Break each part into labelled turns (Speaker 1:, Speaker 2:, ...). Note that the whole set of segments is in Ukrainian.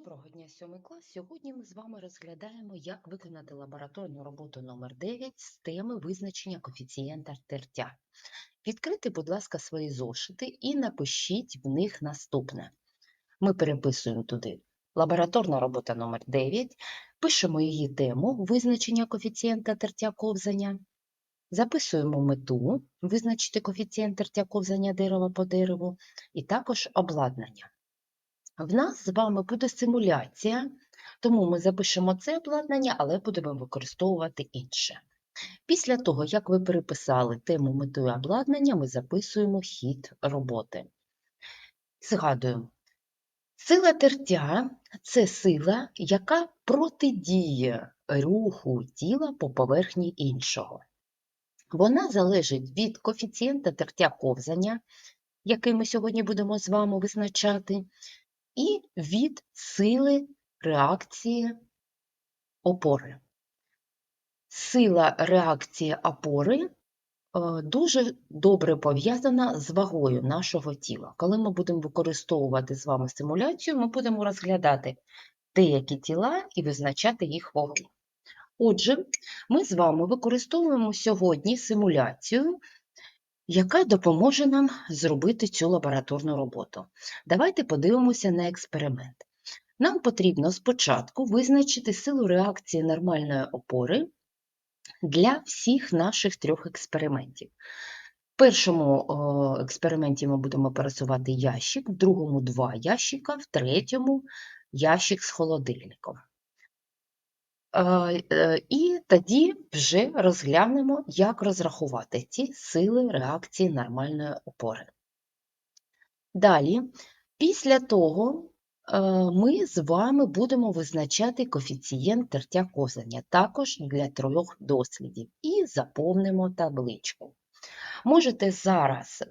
Speaker 1: Доброго дня, сьомий клас. Сьогодні ми з вами розглядаємо, як виконати лабораторну роботу номер 9 з теми визначення коефіцієнта тертя. Відкрийте, будь ласка, свої зошити і напишіть в них наступне. Ми переписуємо туди лабораторна робота номер 9, пишемо її тему визначення коефіцієнта тертя ковзання, записуємо мету визначити коефіцієнт тертя ковзання дерева по дереву і також обладнання. В нас з вами буде симуляція, тому ми запишемо це обладнання, але будемо використовувати інше. Після того, як ви переписали тему мету і обладнання, ми записуємо хід роботи. Згадуємо. Сила тертя – це сила, яка протидіє руху тіла по поверхні іншого. Вона залежить від коефіцієнта тертя ковзання, який ми сьогодні будемо з вами визначати, і від сили реакції опори. Сила реакції опори е, дуже добре пов'язана з вагою нашого тіла. Коли ми будемо використовувати з вами симуляцію, ми будемо розглядати деякі тіла і визначати їх вагу. Отже, ми з вами використовуємо сьогодні симуляцію, яка допоможе нам зробити цю лабораторну роботу. Давайте подивимося на експеримент. Нам потрібно спочатку визначити силу реакції нормальної опори для всіх наших трьох експериментів. В першому експерименті ми будемо пересувати ящик, в другому два ящика, в третьому ящик з холодильником. Е, е, І тоді вже розглянемо, як розрахувати ці сили реакції нормальної опори. Далі, після того, е, ми з вами будемо визначати коефіцієнт тертя ковзання, також для трьох дослідів, і заповнимо табличку. Можете зараз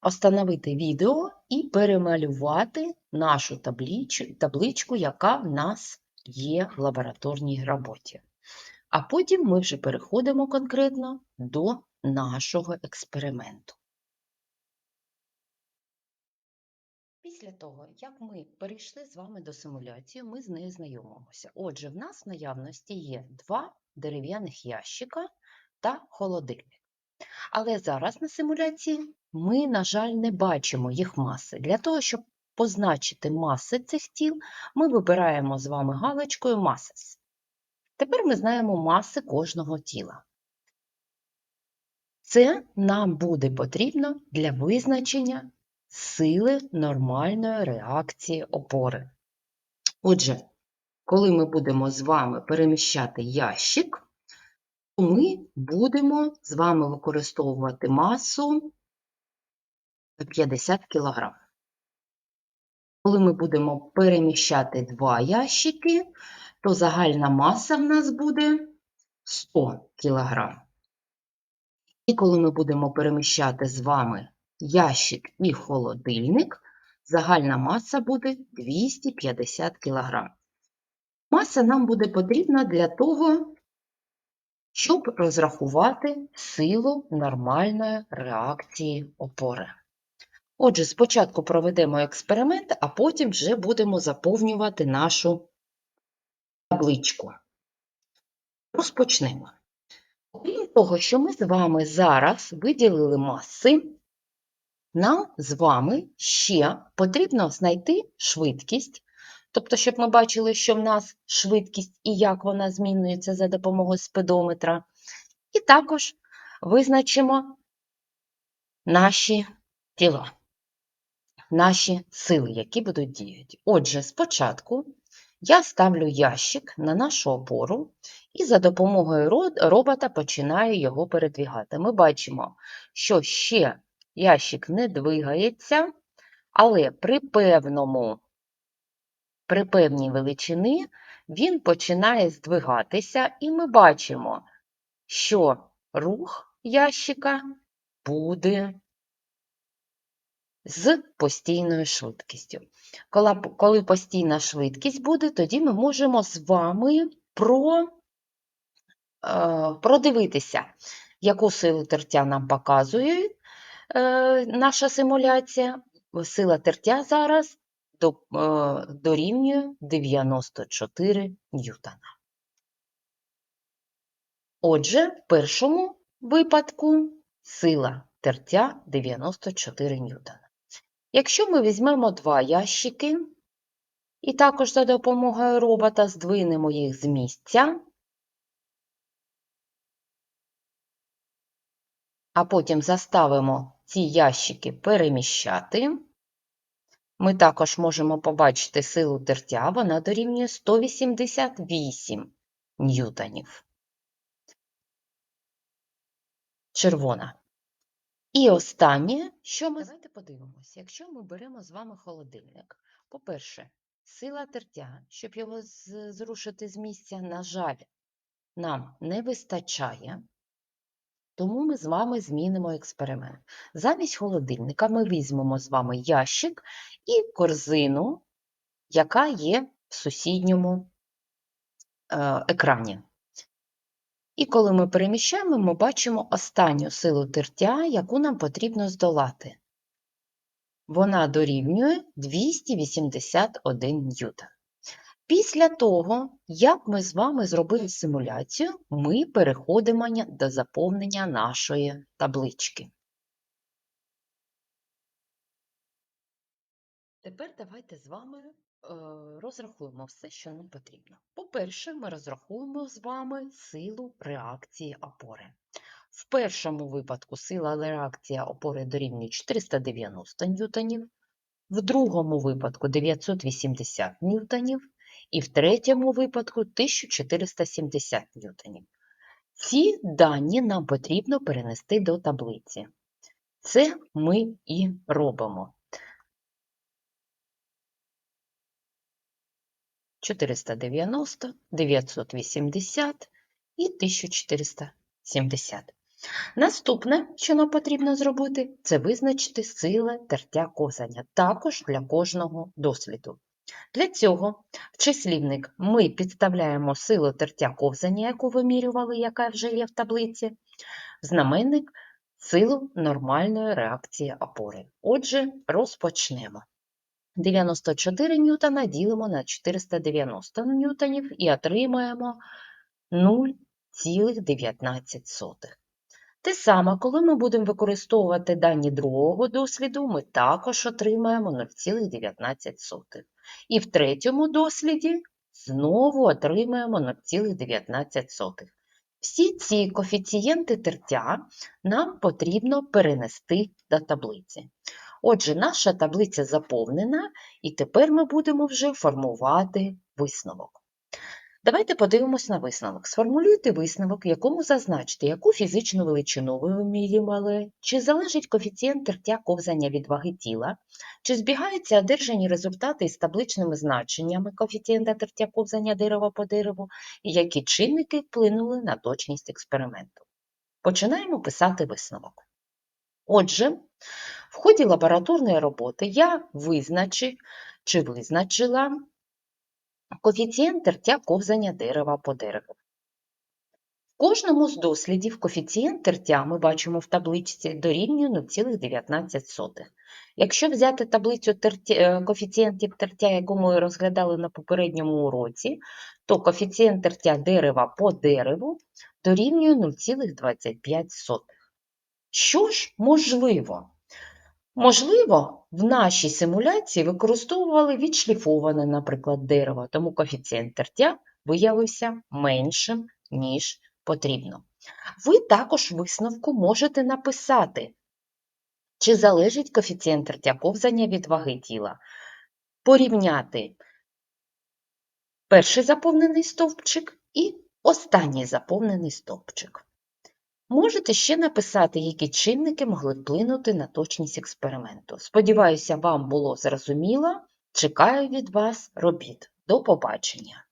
Speaker 1: остановити відео і перемалювати нашу табличку, яка в нас є в лабораторній роботі. А потім ми вже переходимо конкретно до нашого експерименту. Після того, як ми перейшли з вами до симуляції, ми з нею знайомимося. Отже, в нас в наявності є два дерев'яних ящика та холодильник. Але зараз на симуляції ми, на жаль, не бачимо їх маси. Для того, щоб позначити маси цих тіл, ми вибираємо з вами галочкою Masses. Тепер ми знаємо маси кожного тіла. Це нам буде потрібно для визначення сили нормальної реакції опори. Отже, коли ми будемо з вами переміщати ящик, то ми будемо з вами використовувати масу 50 кг. Коли ми будемо переміщати два ящики, то загальна маса в нас буде 100 кг. І коли ми будемо переміщати з вами ящик і холодильник, загальна маса буде 250 кг. Маса нам буде потрібна для того, щоб розрахувати силу нормальної реакції опори. Отже, спочатку проведемо експеримент, а потім вже будемо заповнювати нашу табличку. Розпочнемо. Окрім того, що ми з вами зараз виділили маси, нам з вами ще потрібно знайти швидкість, тобто, щоб ми бачили, що в нас швидкість і як вона змінюється за допомогою спидометра. І також визначимо наші тіла, наші сили, які будуть діяти. Отже, спочатку я ставлю ящик на нашу опору і за допомогою робота починаю його передвігати. Ми бачимо, що ще ящик не двигається, але при певному, при певній величині він починає здвигатися, і ми бачимо, що рух ящика буде з постійною швидкістю. Коли, постійна швидкість буде, тоді ми можемо з вами про, е, продивитися, яку силу тертя нам показує е, наша симуляція. Сила тертя зараз е, дорівнює 94 ньютона. Отже, в першому випадку сила тертя 94 ньютона. Якщо ми візьмемо два ящики і також за допомогою робота здвинемо їх з місця, а потім заставимо ці ящики переміщати, ми також можемо побачити силу тертя, вона дорівнює 188 ньютонів. Червона. І останнє, що ми давайте подивимося, якщо ми беремо з вами холодильник, по-перше, сила тертя, щоб його зрушити з місця, на жаль, нам не вистачає. Тому ми з вами змінимо експеримент. Замість холодильника ми візьмемо з вами ящик і корзину, яка є в сусідньому е, екрані. І коли ми переміщаємо, ми бачимо останню силу тертя, яку нам потрібно здолати. Вона дорівнює 281 ньютон. Після того, як ми з вами зробили симуляцію, ми переходимо до заповнення нашої таблички. Тепер давайте з вами розрахуємо все, що нам потрібно. По-перше, ми розрахуємо з вами силу реакції опори. В першому випадку сила реакції опори дорівнює 490 ньютонів, в другому випадку 980 ньютонів, і в третьому випадку 1470 ньютонів. Ці дані нам потрібно перенести до таблиці. Це ми і робимо. 490, 980 і 1470. Наступне, що нам потрібно зробити, це визначити сили тертя ковзання, також для кожного досліду. Для цього в числівник ми підставляємо силу тертя ковзання, яку вимірювали, яка вже є в таблиці, в знаменник силу нормальної реакції опори. Отже, розпочнемо. 94 ньютона ділимо на 490 ньютонів і отримаємо 0,19. Те саме, коли ми будемо використовувати дані другого досліду, ми також отримаємо 0,19. І в третьому досліді знову отримаємо 0,19. Всі ці коефіцієнти тертя нам потрібно перенести до таблиці. Отже, наша таблиця заповнена, і тепер ми будемо вже формувати висновок. Давайте подивимось на висновок. Сформулюйте висновок, в якому зазначте, яку фізичну величину ви вимірювали, чи залежить коефіцієнт тертя ковзання від ваги тіла, чи збігаються одержані результати із табличними значеннями коефіцієнта тертя ковзання дерева по дереву, і які чинники вплинули на точність експерименту. Починаємо писати висновок. Отже, в ході лабораторної роботи я визначив чи визначила коефіцієнт тертя ковзання дерева по дереву. В кожному з дослідів коефіцієнт тертя ми бачимо в табличці дорівнює 0,19. Якщо взяти таблицю е, коефіцієнтів тертя, яку ми розглядали на попередньому уроці, то коефіцієнт тертя дерева по дереву дорівнює 0,25. Що ж можливо? Можливо, в нашій симуляції використовували відшліфоване, наприклад, дерево, тому коефіцієнт тертя виявився меншим, ніж потрібно. Ви також в висновку можете написати, чи залежить коефіцієнт тертя ковзання від ваги тіла. Порівняти перший заповнений стовпчик і останній заповнений стовпчик. Можете ще написати, які чинники могли вплинути на точність експерименту. Сподіваюся, вам було зрозуміло. Чекаю від вас робіт. До побачення!